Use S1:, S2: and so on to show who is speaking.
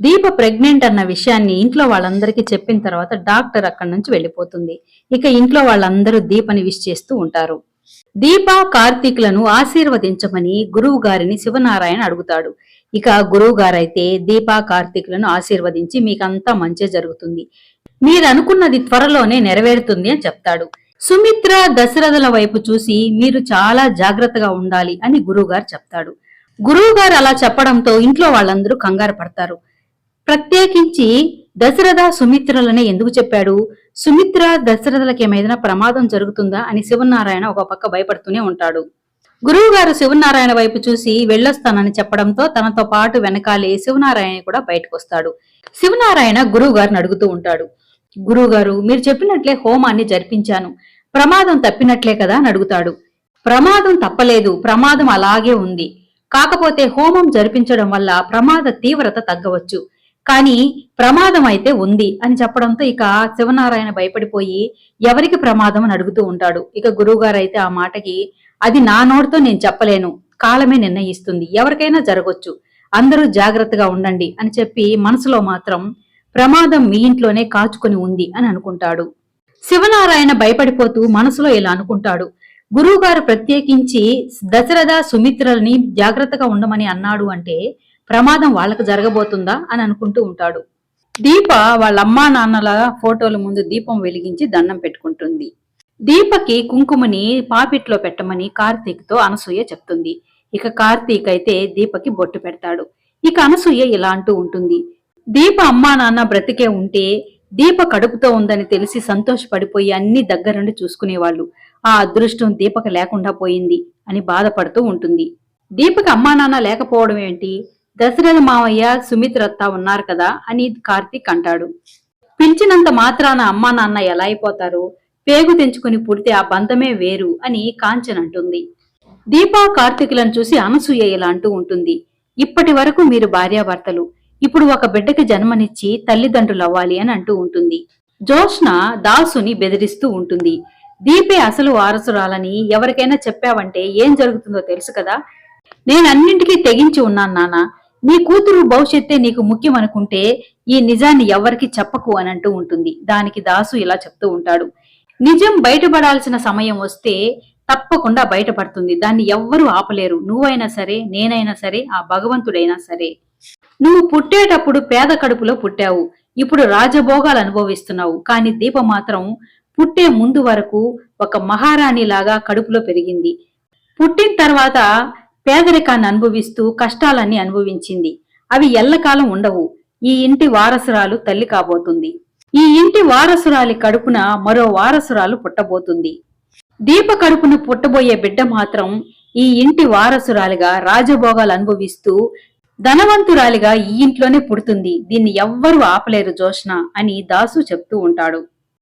S1: దీప pregnant అన్న విషయాన్ని ఇంట్లో వాళ్ళందరికీ చెప్పిన తర్వాత డాక్టర్ అక్కడి నుంచి వెళ్ళిపోతుంది. ఇక ఇంట్లో వాళ్ళందరూ దీపని విష్ చేస్తూ ఉంటారు. దీప కార్తీక్లను ఆశీర్వదించమని గురువు గారిని శివనారాయణ అడుగుతాడు. ఇక గురువు గారైతే దీప కార్తీక్లను ఆశీర్వదించి మీకంతా మంచి జరుగుతుంది. మీరు అనుకున్నది త్వరలోనే నెరవేరుతుంది అని చెప్తాడు. సుమిత్ర దశరథుల వైపు చూసి మీరు చాలా జాగ్రత్తగా ఉండాలి అని గురువుగారు చెప్తాడు. గురువుగారు అలా చెప్పడంతో ఇంట్లో వాళ్ళందరూ కంగారు పడతారు. ప్రత్యేకించి దశరథ సుమిత్రలనే ఎందుకు చెప్పాడు? సుమిత్ర దశరథలకి ఏమైనా ప్రమాదం జరుగుతుందా అని శివనారాయణ ఒక పక్క భయపడుతూనే ఉంటాడు. గురువు గారు శివనారాయణ వైపు చూసి వెళ్ళొస్తానని చెప్పడంతో తనతో పాటు వెనకాలే శివనారాయణ కూడా బయటకు వస్తాడు శివనారాయణ గురువుగారిని అడుగుతూ ఉంటాడు. గురువు గారు మీరు చెప్పినట్లే హోమాన్ని జరిపించాను. ప్రమాదం తప్పినట్లే కదా అని అడుగుతాడు. ప్రమాదం తప్పలేదు ప్రమాదం అలాగే ఉంది. కాకపోతే హోమం జరిపించడం వల్ల ప్రమాద తీవ్రత తగ్గవచ్చు. కానీ ప్రమాదం అయితే ఉంది అని చెప్పడంతో ఇక శివనారాయణ భయపడిపోయి ఎవరికి ప్రమాదం అని అడుగుతూ ఉంటాడు. ఇక గురువుగారు అయితే ఆ మాటకి అది నా నోటితో నేను చెప్పలేను. కాలమే నిర్ణయిస్తుంది. ఎవరికైనా జరగొచ్చు. అందరూ జాగ్రత్తగా ఉండండి అని చెప్పి మనసులో మాత్రం ప్రమాదం మీ ఇంట్లోనే కాచుకొని ఉంది అని అనుకుంటాడు. శివనారాయణ భయపడిపోతూ మనసులో ఇలా అనుకుంటాడు. గురువుగారు ప్రత్యేకించి దశరథ సుమిత్రల్ని జాగ్రత్తగా ఉండమని అన్నాడు అంటే ప్రమాదం వాళ్ళకు జరగబోతుందా అని అనుకుంటూ ఉంటాడు. దీప వాళ్ళ అమ్మా నాన్నల ఫోటోల ముందు దీపం వెలిగించి దండం పెట్టుకుంటుంది. దీపకి కుంకుమని పాపిట్లో పెట్టమని కార్తీక్తో అనసూయ చెప్తుంది. ఇక కార్తీక్ అయితే దీపకి బొట్టు పెడతాడు. ఇక అనసూయ ఇలా అంటూ ఉంటుంది. దీప అమ్మా నాన్న బ్రతికే ఉంటే దీప కడుపుతో ఉందని తెలిసి సంతోషపడిపోయి అన్ని దగ్గరుండి చూసుకునేవాళ్ళు. ఆ అదృష్టం దీపక లేకుండా పోయింది అని బాధపడుతూ ఉంటుంది. దీపక అమ్మా నాన్న లేకపోవడం ఏంటి? దశరథ మావయ్య సుమిత్రత్త ఉన్నారు కదా అని కార్తీక్ అంటాడు. పిలిచినంత మాత్రాన అమ్మా నాన్న ఎలా అయిపోతారు? పేగు తెంచుకుని పుడితే ఆ బంధమే వేరు అని కాంచన్ అంటుంది. దీపా కార్తీకులను చూసి అనసూయ ఇలా అంటూ ఉంటుంది. ఇప్పటి వరకు మీరు భార్యాభర్తలు. ఇప్పుడు ఒక బిడ్డకి జన్మనిచ్చి తల్లిదండ్రులు అవ్వాలి అని అంటూ ఉంటుంది. జోష్న దాసుని బెదిరిస్తూ ఉంటుంది. దీపే అసలు వారసురాలని ఎవరికైనా చెప్పావంటే ఏం జరుగుతుందో తెలుసు కదా? నేను అన్నింటికీ తెగించి ఉన్నాను నానా నీ కూతురు భవిష్యత్తే నీకు ముఖ్యం అనుకుంటే ఈ నిజాన్ని ఎవరికి చెప్పకు అని అంటూ ఉంటుంది. దానికి దాసు ఇలా చెప్తూ ఉంటాడు. నిజం బయటపడాల్సిన సమయం వస్తే తప్పకుండా బయటపడుతుంది. దాన్ని ఎవ్వరూ ఆపలేరు. నువ్వైనా సరే నేనైనా సరే ఆ భగవంతుడైనా సరే. నువ్వు పుట్టేటప్పుడు పేద కడుపులో పుట్టావు. ఇప్పుడు రాజభోగాలు అనుభవిస్తున్నావు. కానీ దీప మాత్రం పుట్టే ముందు వరకు ఒక మహారాణి లాగా కడుపులో పెరిగింది. పుట్టిన తర్వాత పేదరికాన్ని అనుభవిస్తూ కష్టాలన్నీ అనుభవించింది. అవి ఎల్లకాలం ఉండవు. ఈ ఇంటి వారసురాలు తల్లి కాబోతుంది. ఈ ఇంటి వారసురాలి కడుపున మరో వారసురాలు పుట్టబోతుంది. దీప కడుపున పుట్టబోయే బిడ్డ మాత్రం ఈ ఇంటి వారసురాలిగా రాజభోగాలు అనుభవిస్తూ ధనవంతురాలిగా ఈ ఇంట్లోనే పుడుతుంది. దీన్ని ఎవ్వరూ ఆపలేరు జోష్న అని దాసు చెప్తూ ఉంటాడు.